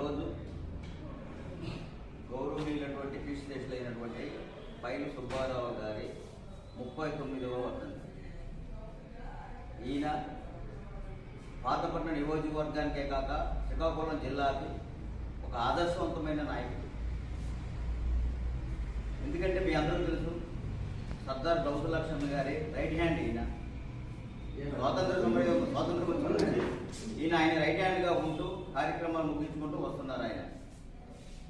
ఈరోజు గౌరవనీయులైనటువంటి అయినటువంటి పైన సుబ్బారావు గారి ముప్పై తొమ్మిదవ వర్ధంతి. ఈయన పాతపట్నం నియోజకవర్గానికే కాక శ్రీకాకుళం జిల్లాకి ఒక ఆదర్శవంతమైన నాయకుడు. ఎందుకంటే మీ అందరూ తెలుసు సర్దార్ గౌతలక్ష్మి గారి రైట్ హ్యాండ్ ఈయన. స్వాతంత్ర స్వాతంత్రం స్వాతంత్ర ఈయన ఆయన రైట్ హ్యాండ్గా ఉంటూ కార్యక్రమాలు ముగించుకుంటూ వస్తున్నారు ఆయన.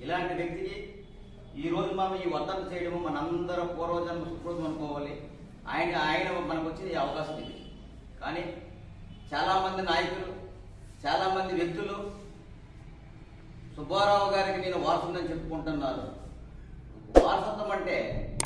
ఇలాంటి వ్యక్తికి ఈ రోజు మనం ఈ వర్తన చేయడము మనందరం పూర్వజన్మ సుకృతం అనుకోవాలి. ఆయన ఆయన మనకు వచ్చిన అవకాశం ఇది. కానీ చాలామంది నాయకులు చాలామంది వ్యక్తులు సుబ్బారావు గారికి నేను వారసుందని చెప్పుకుంటున్నారు వారసత్వం అంటే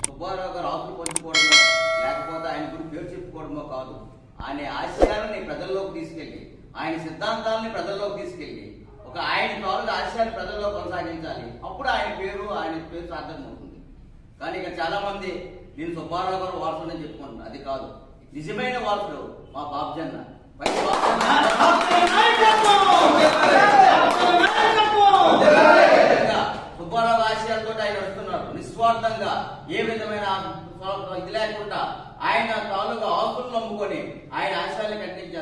సుబ్బారావు గారు ఆకులు పంచుకోవడమో లేకపోతే ఆయన గురించి పేరు చెప్పుకోవడమో కాదు. ఆయన ఆశయాలని ప్రజల్లోకి తీసుకెళ్ళి ఆయన సిద్ధాంతాలని ప్రజల్లోకి తీసుకెళ్ళి ఒక ఆయన తాలూకు ఆశయాన్ని ప్రజల్లో కొనసాగించాలి. అప్పుడు ఆయన పేరు ఆయన పేరు సార్థకమవుతుంది కానీ ఇక చాలా మంది నేను సుబ్బారావు గారు వారసుని చెప్పుకుంటున్నాను అది కాదు. నిజమైన వారసుడు మా బాబ్జన్న. సుబ్బారావు ఆశయాలతో ఆయన వస్తున్నారు. నిస్వార్థంగా ఏ విధమైన ఇది లేకుండా ఆయన తాలూకా ఆకులు నమ్ముకొని ఆయన ఆశయాన్ని కట్టించి